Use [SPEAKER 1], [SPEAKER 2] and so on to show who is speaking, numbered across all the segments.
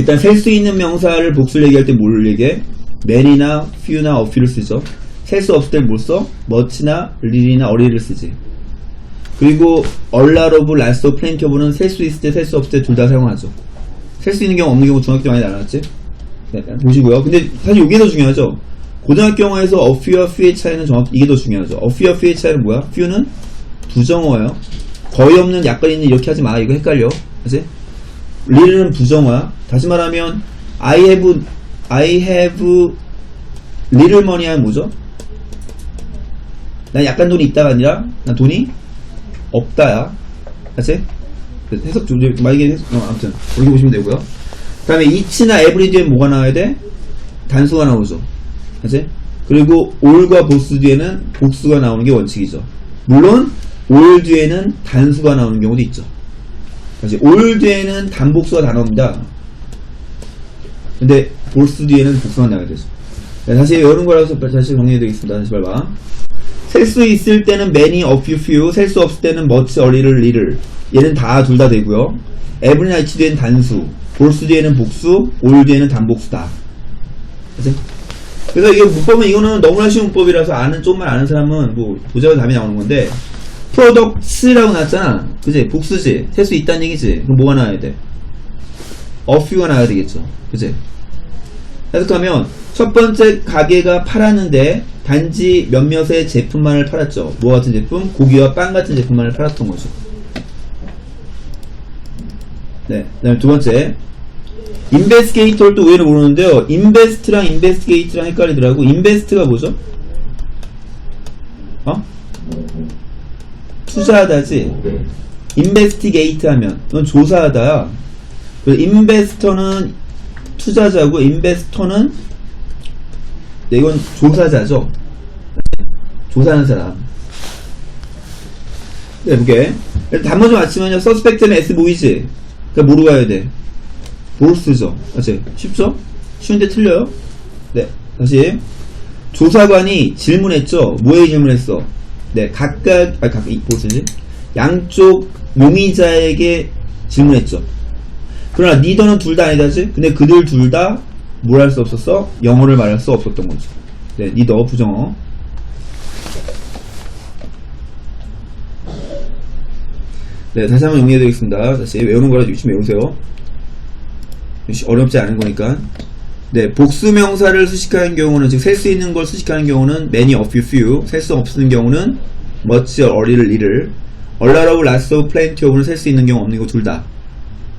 [SPEAKER 1] 일단 셀 수 있는 명사를 복수를 얘기할 때 뭘 얘기해? man이나 few나 a few를 쓰죠. 셀 수 없을 때 뭘 써? much나 little이나 어리를 쓰지. 그리고 a lot of, lots of, plenty of는 셀 수 있을 때, 셀 수 없을 때 둘 다 사용하죠. 셀 수 있는 경우 없는 경우 중학교 때 많이 나눴지? 네, 보시고요. 근데 사실 이게 더 중요하죠. 고등학교 영어에서 a few와 few의 차이는 정확히 이게 더 중요하죠. a few와 few의 차이는 뭐야? few는 부정어예요. 거의 없는 약간 있는 이렇게 하지 마. 이거 헷갈려. 그치? Little는 부정어야. 다시 말하면 I have I have money 하면 뭐죠? 난 약간 돈이 있다가 아니라 난 돈이 없다야. 그치? 해석 좀 좀- 만약에 해석, 어, 아무튼 그렇게 보시면 되고요. 그 다음에 each나 every 뒤에 뭐가 나와야 돼? 단수가 나오죠. 그치? 그리고 all과 보스 뒤에는 복수가 나오는 게 원칙이죠. 물론 all 뒤에는 단수가 나오는 경우도 있죠. 다시 all 뒤에는 단복수가 다 나옵니다. 근데 볼스 뒤에는 복수가 나와야 되죠. 자, 다시 이런 거라서 다시 정리해드리겠습니다. 다시 봐봐. 셀수 있을 때는 many, a few, few. 셀 수 없을 때는 much, a little, little. 얘는 다 둘 다 되고요. every나 each 뒤에는 단수. 볼스 뒤에는 복수. all 뒤에는 단복수다. 그치? 그래서 이게 문법은 이거는 너무나 쉬운 문법이라서 아는 좀만 아는 사람은 뭐 보자마자 답이 나오는 건데 products라고 나왔잖아. 그지? 복수지. 셀 수 있다는 얘기지. 그럼 뭐가 나와야 돼? few가 나와야 되겠죠. 그지? 해석하면 첫 번째 가게가 팔았는데 단지 몇몇의 제품만을 팔았죠. 뭐 같은 제품? 고기와 빵 같은 제품만을 팔았던 거죠. 네. 그 다음에 두 번째. 인베스게이터를 또 의외로 모르는데요. 인베스트랑 인베스게이트랑 헷갈리더라고. 인베스트가 뭐죠? 어? 투자하다지. 인베스티게이트 하면 넌 조사하다야. 그래서 인베스터는 투자자고 인베스터는 네, 이건 조사자죠. 조사하는 사람. 네. 일단 단문 좀 맞히면요. 서스펙트는 S 보이지? 그러니까 뭐로 가야 돼? 보스죠. 맞지? 쉽죠? 쉬운데 틀려요? 네. 다시. 조사관이 질문했죠. 뭐에 질문했어? 네, 각각, 아, 각, 이, 보스지? 양쪽 용의자에게 질문했죠. 그러나 니더는 둘 다 아니다지? 근데 그들 둘 다 뭘 할 수 없었어? 영어를 말할 수 없었던 거죠. 네, 니더 부정어. 네, 다시 한번 정리해드리겠습니다. 다시 외우는 거라 열심히 외우세요. 어렵지 않은 거니까. 네, 복수 명사를 수식하는 경우는, 즉, 셀 수 있는 걸 수식하는 경우는 many, a few, few. 셀 수 없는 경우는 much, a little, little. a lot of, lots of, plenty of는 셀 수 있는 경우 없는 거 둘 다.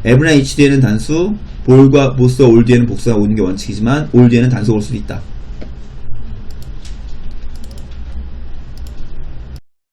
[SPEAKER 1] ever나 each 뒤에는 단수, 볼과 보스와 올 뒤에는 복수가 오는 게 원칙이지만 올 뒤에는 단수가 올 수도 있다.